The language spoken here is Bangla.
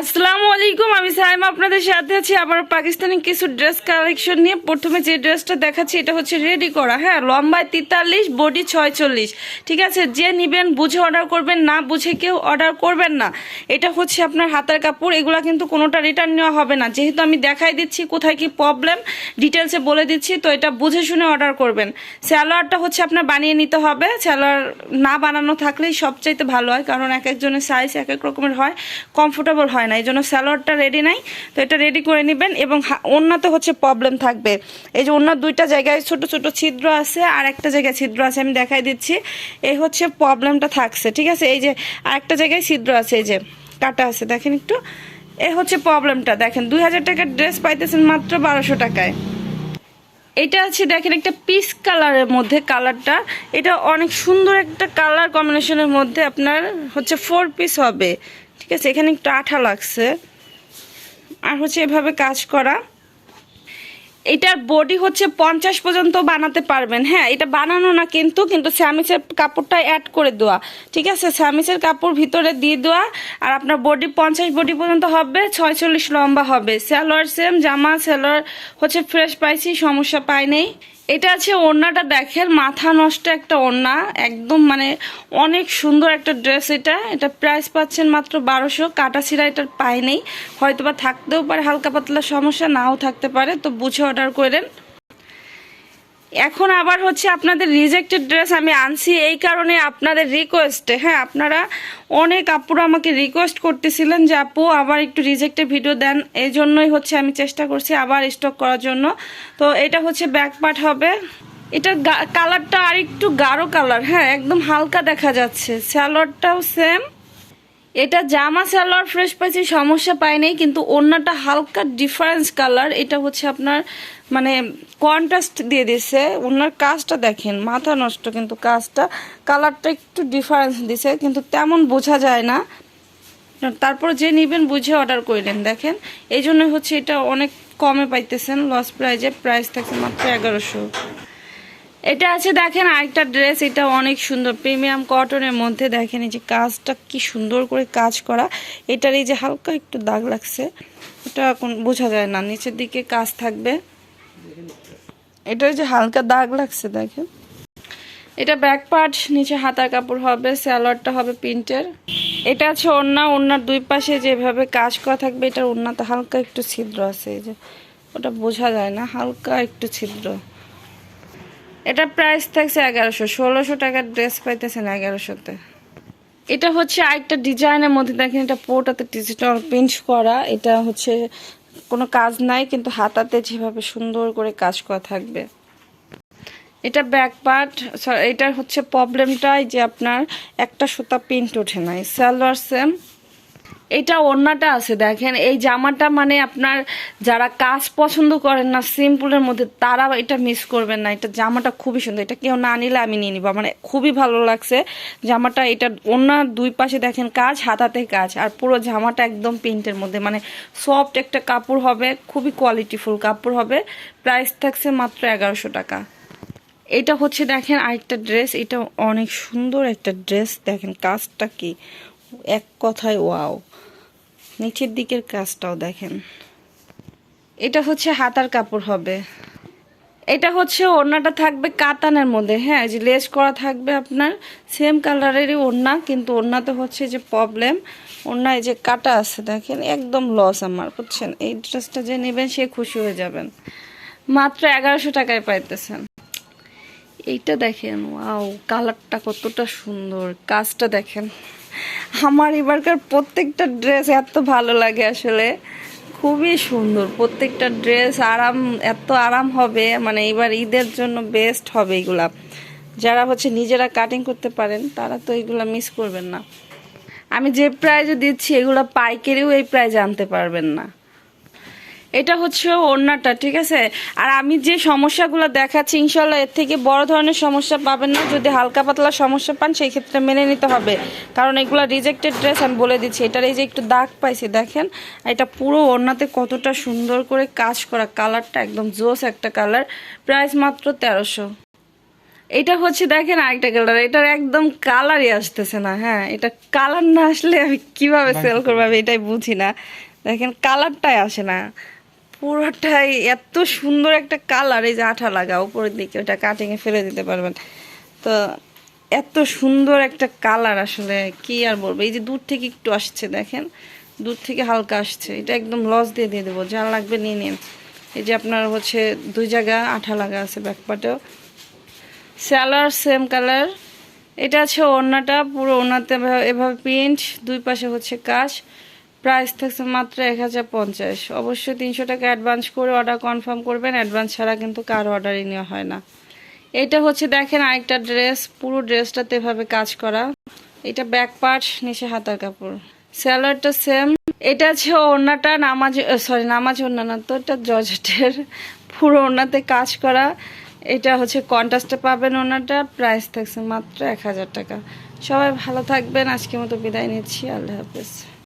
আসসালামু আলাইকুম, আমি সাইমা আপনাদের সাথে আছি। আবার পাকিস্তানি কিছু ড্রেস কালেকশন নিয়ে প্রথমে যে ড্রেসটা দেখাচ্ছি, এটা হচ্ছে রেডি করা। হ্যাঁ লম্বায় তেতাল্লিশ বডি ছয়চল্লিশ। ঠিক আছে, যে নিবেন বুঝে অর্ডার করবেন, না বুঝে কেউ অর্ডার করবেন না। এটা হচ্ছে আপনার হাতার কাপড়, এগুলো কিন্তু কোনোটা রিটার্ন নেওয়া হবে না। যেহেতু আমি দেখাই দিচ্ছি কোথায় কি প্রবলেম ডিটেলসে বলে দিচ্ছি, তো এটা বুঝে শুনে অর্ডার করবেন। স্যালোয়ারটা হচ্ছে আপনার বানিয়ে নিতে হবে। স্যালোয়ার না বানানো থাকলেই সবচাইতে ভালো হয়, কারণ এক একজনের সাইজ এক এক রকমের হয় কমফোর্টেবল হয় না, এই জন্য স্যালোয়ারটা রেডি নাই, তো এটা রেডি করে নেবেন এবং ওড়নাতে হচ্ছে প্রবলেম থাকবে। এই যে ওনার দুইটা জায়গায় ছোট ছোট ছিদ্র আছে, আর একটা জায়গায় ছিদ্র আছে, আমি দেখাই দিচ্ছি। এই হচ্ছে প্রবলেমটা থাকছে, ঠিক আছে? এই যে আরেকটা জায়গায় ছিদ্র আছে, এই যে কাটা আছে, দেখেন একটু। এ হচ্ছে প্রবলেমটা দেখেন দুই হাজার টাকার ড্রেস পাইতেছেন মাত্র বারোশো টাকায়। এটা আছে দেখেন, একটা পিস কালারের মধ্যে কালারটা এটা অনেক সুন্দর একটা কালার কম্বিনেশনের মধ্যে আপনার হচ্ছে ফোর পিস হবে। ঠিক আছে, এখানে একটু আঠা লাগছে। আর হচ্ছে এভাবে কাজ করা। এটার বডি হচ্ছে পঞ্চাশ পর্যন্ত বানাতে পারবেন। হ্যাঁ এটা বানানো না কিন্তু কিন্তু স্যামিসের কাপড়টা অ্যাড করে দেওয়া। ঠিক আছে, স্যামিসের কাপড় ভিতরে দিয়ে দেওয়া। আর আপনার বডি পঞ্চাশ বডি পর্যন্ত হবে, ছয়চল্লিশ লম্বা হবে। স্যালোয়ার সেম জামা স্যালোয়ার হচ্ছে ফ্রেশ পাইছি, সমস্যা পাই নেই। এটা আছে ওড়নাটা দেখেন, মাথা নষ্ট একটা ওড়না, একদম মানে অনেক সুন্দর একটা ড্রেস এটা। এটা প্রাইস পাচ্ছেন মাত্র বারোশো, কাটা সিরা এটার পায় নেই। হয়তো বা থাকতেও পারে, হালকা পাতলা সমস্যা, নাও থাকতে পারে, তো বুঝে অর্ডার করেন। এখন আবার হচ্ছে আপনাদের রিজেক্টেড ড্রেস আমি আনছি, এই কারণে আপনাদের রিকোয়েস্টে হ্যাঁ আপনারা অনেক আপুরা আমাকে রিকোয়েস্ট করতেছিলেন যে আপু আবার একটু রিজেক্টেড ভিডিও দেন এই জন্যই হচ্ছে আমি চেষ্টা করছি আবার স্টক করার জন্য। তো এটা হচ্ছে ব্যাক পার্ট হবে। এটার কালারটা আর একটু গাঢ় কালার হ্যাঁ একদম হালকা দেখা যাচ্ছে। স্যালোয়ারটাও সেম এটা জামা সালোয়ার ফ্রেশ পাইছি, সমস্যা পাইনি কিন্তু ওড়নাটা হালকা ডিফারেন্স কালার এটা হচ্ছে আপনার মানে কন্ট্রাস্ট দিয়ে দিছে। ওনার কাজটা দেখেন, মাথা নষ্ট কিন্তু কাজটা কালারটা একটু ডিফারেন্স দিছে, কিন্তু তেমন বোঝা যায় না। তারপর যে নেবেন বুঝে অর্ডার করলেন দেখেন। এই জন্য হচ্ছে এটা অনেক কমে পাইতেছেন লস প্রাইজে প্রাইস থাকছে মাত্র এগারোশো। এটা আছে, দেখেন আরেকটা ড্রেস এটা অনেক সুন্দর। প্রিমিয়াম কটনের মধ্যে দেখেন এই যে কাজটা কি সুন্দর করে কাজ করা। এটার এই যে হালকা একটু দাগ লাগছে। এটা এখন বোঝা যায় না, নিচের দিকে কাজ থাকবে। এটার যে হালকা দাগ লাগছে, দেখেন। এটা ব্যাক পার্ট নিচে হাতার কাপড় হবে স্যালোয়ারটা হবে প্রিন্টের। এটা আছে ওড়না, ওড়নার দুই পাশে যেভাবে কাজ করা থাকবে, এটার ওড়নাতে হালকা একটু ছিদ্র আছে, এই যে। ওটা বোঝা যায় না, হালকা একটু ছিদ্র। এটা প্রাইস থাকছে এগারোশো, ষোলোশো টাকার ড্রেস পাইতেছেন এগারোশোতে। এটা হচ্ছে আরেকটা ডিজাইনের মধ্যে, দেখেন এটা পোটাতে ডিজিটাল প্রিন্ট করা, এটা হচ্ছে কোনো কাজ নাই, কিন্তু হাতাতে যেভাবে সুন্দর করে কাজ করা থাকবে। এটা ব্যাক পার্ট এটার হচ্ছে প্রবলেমটাই যে আপনার একটা সুতা প্রিন্ট ওঠে নাই, সালোয়ার সেম এটা ওড়নাটা আছে, দেখেন। এই জামাটা মানে আপনার যারা কাজ পছন্দ করেন না, সিম্পলের মধ্যে, তারা এটা মিস করবেন না। এটা জামাটা খুবই সুন্দর। এটা কেউ না নিলে আমি নিয়ে নিব। মানে খুবই ভালো লাগছে। জামাটা এটা ওড়নার দুই পাশে দেখেন কাজ হাতাতে কাজ। আর পুরো জামাটা একদম প্রিন্টের মধ্যে। মানে সফট একটা কাপড় হবে, খুবই কোয়ালিটিফুল কাপড় হবে। প্রাইস থাকছে মাত্র এগারোশো টাকা। এটা হচ্ছে, দেখেন, আরেকটা ড্রেস এটা অনেক সুন্দর একটা ড্রেস দেখেন, কাজটা কি এক কথায় ওয়াও। নিচের দিকের কাজটাও দেখেন। এটা হচ্ছে হাতার কাপড় হবে। এটা হচ্ছে ওড়নাটা থাকবে কাতানের মধ্যে হ্যাঁ যে লেস করা থাকবে আপনার সেম কালারেরই ওড়না, কিন্তু ওড়নাতে হচ্ছে যে প্রবলেম ওড়নায় যে কাটা আছে দেখেন, একদম লস আমার, বুঝছেন? এই ড্রেসটা যে নেবেন, সে খুশি হয়ে যাবেন। মাত্র এগারোশো টাকায় পাইতেছেন। এইটা দেখেন, ওয়াও, কালারটা কতটা সুন্দর, কাজটা দেখেন। আমার এবারকার প্রত্যেকটা ড্রেস এত ভালো লাগে আসলে। খুবই সুন্দর প্রত্যেকটা ড্রেস আরাম, এত আরাম হবে। মানে এবার ঈদের জন্য বেস্ট হবে এগুলা। যারা হচ্ছে নিজেরা কাটিং করতে পারেন, তারা তো এগুলা মিস করবেন না। আমি যে প্রাইজে দিচ্ছি, এগুলো পাইকারিও এই প্রাইজে আনতে পারবেন না। এটা হচ্ছে ওড়নাটা ঠিক আছে? আর আমি যে সমস্যাগুলো দেখাচ্ছি ইনশাল্লাহ এর থেকে বড় ধরনের সমস্যা পাবেন না। যদি হালকা পাতলা সমস্যা পান সেই ক্ষেত্রে মেনে নিতে হবে। কারণ এগুলো রিজেক্টেড ড্রেস আমি বলে দিচ্ছি। এটার এই যে একটু দাগ পাইছি দেখেন? এটা পুরো ওড়নাতে কতটা সুন্দর করে কাজ করা। কালারটা একদম জোস একটা কালার। প্রাইস মাত্র তেরোশো। এটা হচ্ছে দেখেন আরেকটা কালার। এটার একদম কালারই আসতেছে না হ্যাঁ? এটা কালার না আসলে আমি কীভাবে সেল করব আমি এটাই বুঝি না। দেখেন কালারটাই আসে না। পুরোটাই এত সুন্দর একটা কালার এই যে আঠা লাগা, উপরের দিকে ওটা কাটিংয়ে ফেলে দিতে পারবেন। তো এত সুন্দর একটা কালার আসলে, কি আর বলব? এই যে দূর থেকে একটু আসছে, দেখেন, দূর থেকে হালকা আসছে। এটা একদম লস দিয়ে দিয়ে দেবো। যা লাগবে নিয়ে নিন। এই যে আপনার হচ্ছে দুই জায়গা আঠা লাগা আছে ব্যাকপাটেও স্যালার সেম কালার এটা আছে ওড়নাটা, পুরো ওড়নাতে এভাবে- প্রিন্ট দুই পাশে হচ্ছে কাজ প্রাইস থাকছে মাত্র এক হাজার পঞ্চাশ। অবশ্যই তিনশো টাকা অ্যাডভান্স করে অর্ডার কনফার্ম করবেন অ্যাডভান্স ছাড়া কিন্তু কার অর্ডারই নেওয়া হয় না। এটা হচ্ছে দেখেন আরেকটা ড্রেস পুরো ড্রেসটাতে এভাবে কাজ করা। এটা ব্যাক পার্ট নিচে হাতার কাপড়। স্যালারটা সেম এটা আছে ওড়নাটা নামাজ সরি নামাজ ওড়না তো, এটা জর্জেটের পুরো ওড়নাতে কাজ করা। এটা হচ্ছে কন্ট্রাস্টে পাবেন ওনাটা প্রাইস থাকছে মাত্র এক হাজার টাকা। সবাই ভালো থাকবেন, আজকের মতো বিদায় নিচ্ছি, আল্লাহ হাফেজ।